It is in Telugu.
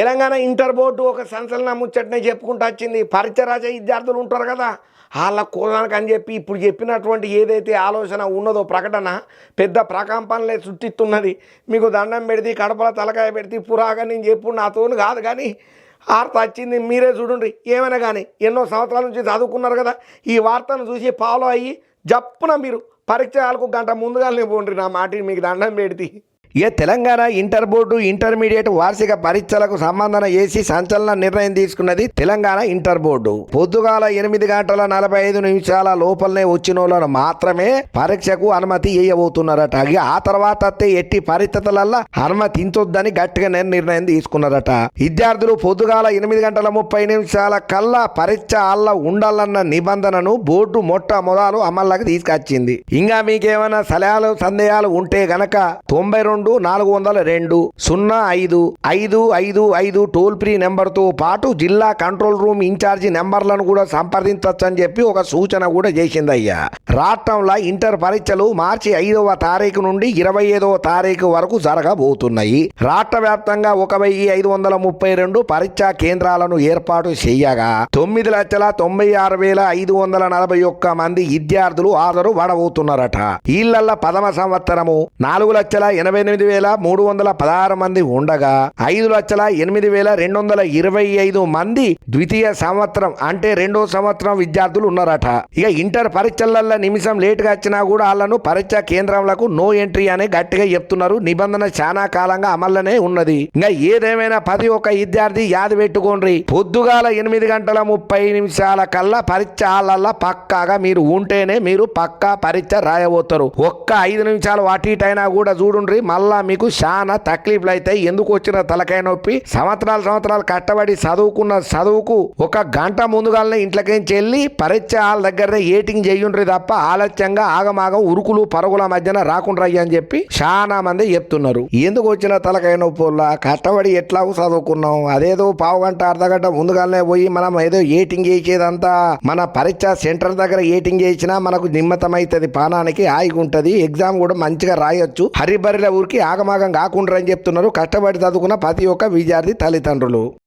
తెలంగాణ ఇంటర్ బోర్డు ఒక సంచలన ముచ్చటనే చెప్పుకుంటూ వచ్చింది. పరిచరాజ విద్యార్థులు ఉంటారు కదా వాళ్ళ కోదానికి అని చెప్పి ఇప్పుడు చెప్పినటువంటి ఏదైతే ఆలోచన ఉన్నదో ప్రకటన పెద్ద ప్రకంపనలే చుట్టిస్తున్నది మీకు దండం పెడితే కడపల తలకాయ పెడితే పురాగా నేను చెప్పుడు నాతోని కాదు కానీ వార్త వచ్చింది మీరే చూడండి. ఏమైనా కానీ ఎన్నో సంవత్సరాల నుంచి చదువుకున్నారు కదా ఈ వార్తను చూసి ఫాలో అయ్యి జప్పున మీరు పరీక్షలకు గంట ముందుగానే పోండి నా మాట మీకు దండం పెడితే. ఇక తెలంగాణ ఇంటర్ బోర్డు ఇంటర్మీడియట్ వార్షిక పరీక్షలకు సంబంధన చేసి సంచలన నిర్ణయం తీసుకున్నది తెలంగాణ ఇంటర్ బోర్డు. పొద్దుగాల ఎనిమిది గంటల నలభై ఐదు నిమిషాల లోపలనే వచ్చిన వాళ్ళను మాత్రమే పరీక్షకు అనుమతి ఇవ్వబోతున్నారట ఇక ఆ తర్వాత ఎట్టి పరిస్థితులల్లో అనుమతించొద్దని గట్టిగా నిర్ణయం తీసుకున్నారట. విద్యార్థులు పొద్దుగాల ఎనిమిది గంటల ముప్పై నిమిషాల కల్లా పరీక్ష అల్ల ఉండాలన్న నిబంధనను బోర్డు మొట్టమొదలు అమల్లోకి తీసుకొచ్చింది. ఇంకా మీకేమైనా సలహాలు సందేహాలు ఉంటే గనక తొంభై రెండు నాలుగు వందల రెండు సున్నా ఐదు ఐదు ఐదు ఐదు టోల్ ఫ్రీ నెంబర్తో పాటు జిల్లా కంట్రోల్ రూమ్ ఇన్ఛార్జి నెంబర్లను కూడా సంప్రదించవచ్చని చెప్పి ఒక సూచన కూడా చేసింది అయ్యా రాష్ట్రంలో ఇంటర్ పరీక్షలు మార్చి ఐదవ తారీఖు నుండి ఇరవై ఐదవ తారీఖు వరకు జరగబోతున్నాయి. రాష్ట్ర వ్యాప్తంగా ఒక వెయ్యి ఐదు వందల ముప్పై రెండు పరీక్షా కేంద్రాలను ఏర్పాటు చేయగా తొమ్మిది లక్షల తొంభై ఆరు వేల ఐదు వందల నలభై ఒక్క మంది విద్యార్థులు హాజరు పడబోతున్నారట. వీళ్ళల్ల పదమ సంవత్సరము నాలుగు లక్షల ఎనభై ఎనిమిది వేల మూడు వందల పదహారు మంది ఉండగా ఐదు లక్షల ఎనిమిది వేల రెండు వందల ఇరవై ఐదు మంది ద్వితీయ సంవత్సరం అంటే రెండో సంవత్సరం విద్యార్థులు ఉన్నారట. ఇక ఇంటర్ పరీక్షలలో నిమిషం లేటుగా వచ్చినా కూడా వాళ్ళను పరీక్ష కేంద్రంలకు నో ఎంట్రీ అని గట్టిగా చెప్తున్నారు. నిబంధన చాలా కాలంగా అమల్లోనే ఉన్నది. ఇంకా ఏదేమైనా పది ఒక విద్యార్థి యాది పెట్టుకోండి. పొద్దుగాల ఎనిమిది గంటల ముప్పై నిమిషాల కల్లా పరీక్ష హాలల్లా పక్కాగా మీరు ఉంటేనే మీరు పక్కా పరీక్ష రాయబోతారు. ఒక్క ఐదు నిమిషాలు అటు అయినా కూడా చూడుండ్రి. మళ్ళీ మీకు చాలా తక్లీఫ్లు అవుతాయి ఎందుకు వచ్చిన తలకాయ నొప్పి? సంవత్సరాలు సంవత్సరాలు కట్టబడి చదువుకున్న చదువుకు ఒక గంట ముందుగానే ఇంట్లోకేంచి వెళ్ళి పరీక్ష వాళ్ళ దగ్గరనే ఏటింగ్ చేయుండ్రి తప్ప ఆలస్యంగా ఆగమాగం ఉరుకులు పరుగుల మధ్యన రాకుండా అని చెప్పి చాలా మంది చెప్తున్నారు. ఎందుకు వచ్చిన తలకాయ నొప్పుల్లా కట్టబడి ఎట్లాగూ చదువుకున్నాం. అదేదో పావు గంట అర్ధగంట ముందుగానే పోయి మనం ఏదో ఏటింగ్ చేసేదంతా మన పరీక్ష సెంటర్ దగ్గర ఏటింగ్ చేసినా మనకు నిమ్మతమైతుంది పానానికి హాయిగా ఉంటుంది ఎగ్జామ్ కూడా మంచిగా రాయొచ్చు. హరిబరిలో ఊరికి ఆగమాగం కాకుండా అని చెప్తున్నారు. కష్టపడి చదువుకున్న ప్రతి ఒక్క విద్యార్థి తల్లిదండ్రులు.